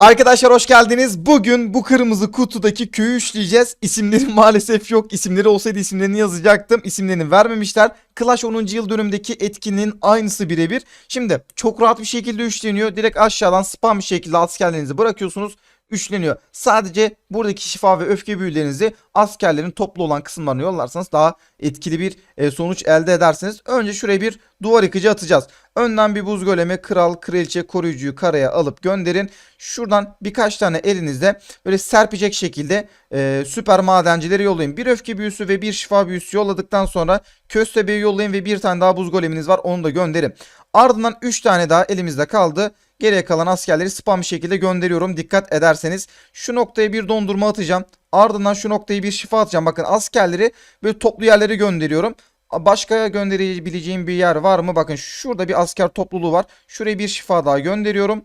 Arkadaşlar hoş geldiniz. Bugün bu kırmızı kutudaki köyü işleyeceğiz. İsimleri maalesef yok. İsimleri olsaydı isimlerini yazacaktım. İsimlerini vermemişler. Clash 10. yıl dönümündeki etkinliğin aynısı birebir. Şimdi çok rahat bir şekilde üçleniyor. Direkt aşağıdan spam bir şekilde askerlerinizi bırakıyorsunuz. Üçleniyor. Sadece buradaki şifa ve öfke büyülerinizi askerlerin toplu olan kısımlarına yollarsanız daha etkili bir e, sonuç elde edersiniz. Önce şuraya bir duvar yıkıcı atacağız. Önden bir buz golemi, kral, kraliçe, koruyucuyu karaya alıp gönderin. Şuradan birkaç tane elinizde böyle serpecek şekilde e, süper madencileri yollayın. Bir öfke büyüsü ve bir şifa büyüsü yolladıktan sonra köstebeği yollayın ve bir tane daha buz goleminiz var onu da gönderin. Ardından 3 tane daha elimizde kaldı. Geriye kalan askerleri spam şekilde gönderiyorum. Dikkat ederseniz şu noktaya bir dondurma atacağım. Ardından şu noktaya bir şifa atacağım. Bakın askerleri böyle toplu yerlere gönderiyorum. Başka gönderebileceğim bir yer var mı? Bakın şurada bir asker topluluğu var. Şuraya bir şifa daha gönderiyorum.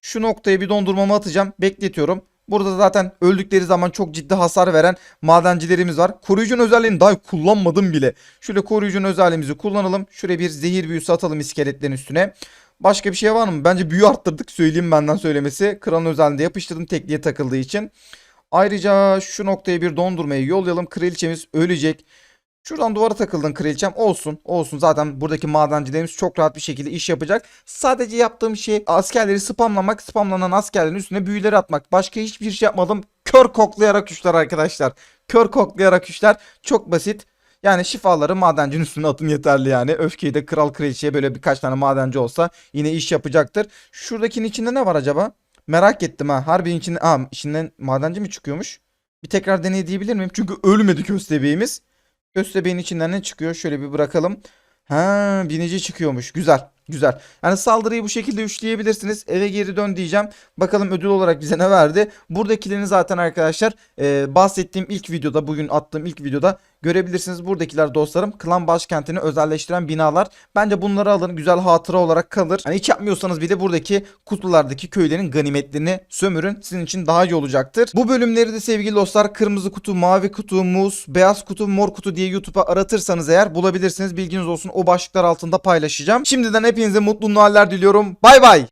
Şu noktaya bir dondurmamı atacağım. Bekletiyorum. Burada zaten öldükleri zaman çok ciddi hasar veren madencilerimiz var. Koruyucunun özelliğini daha kullanmadım bile. Şöyle koruyucunun özelliğimizi kullanalım. Şuraya bir zehir büyüsü atalım iskeletlerin üstüne. Başka bir şey var mı? Bence büyü arttırdık. Söyleyeyim benden söylemesi. Kralın özelliğinde yapıştırdım tekliğe takıldığı için. Ayrıca şu noktaya bir dondurmayı yollayalım. Kraliçemiz ölecek. Şuradan duvara takıldın kraliçem. Olsun. Olsun. Zaten buradaki madencilerimiz çok rahat bir şekilde iş yapacak. Sadece yaptığım şey askerleri spamlamak. Spamlanan askerlerin üstüne büyüleri atmak. Başka hiçbir şey yapmadım. Kör koklayarak üçler arkadaşlar. Kör koklayarak üçler. Çok basit. Yani şifaları madencinin üstüne atın yeterli yani. Öfkeyi de kral kraliçeye böyle birkaç tane madenci olsa yine iş yapacaktır. Şuradakinin içinde ne var acaba? Merak ettim ha. Harbinin içinde... Aa içinden madenci mi çıkıyormuş? Bir tekrar deney diyebilir miyim? Çünkü ölmedi köstebeğimiz. Köstebeğin içinden ne çıkıyor? Şöyle bir bırakalım. Ha, binici çıkıyormuş. Güzel. Güzel. Yani saldırıyı bu şekilde üçleyebilirsiniz. Eve geri dön diyeceğim. Bakalım ödül olarak bize ne verdi? Buradakilerini zaten arkadaşlar e, bahsettiğim ilk videoda, bugün attığım ilk videoda görebilirsiniz. Buradakiler dostlarım klan başkentini özelleştiren binalar. Bence bunları alın. Güzel hatıra olarak kalır. Hani hiç yapmıyorsanız bir de buradaki kutulardaki köylerin ganimetlerini sömürün. Sizin için daha iyi olacaktır. Bu bölümleri de sevgili dostlar kırmızı kutu, mavi kutu, muz, beyaz kutu, mor kutu diye YouTube'a aratırsanız eğer bulabilirsiniz. Bilginiz olsun o başlıklar altında paylaşacağım. Şimdiden hepinize mutlu Noeller diliyorum. Bay bay.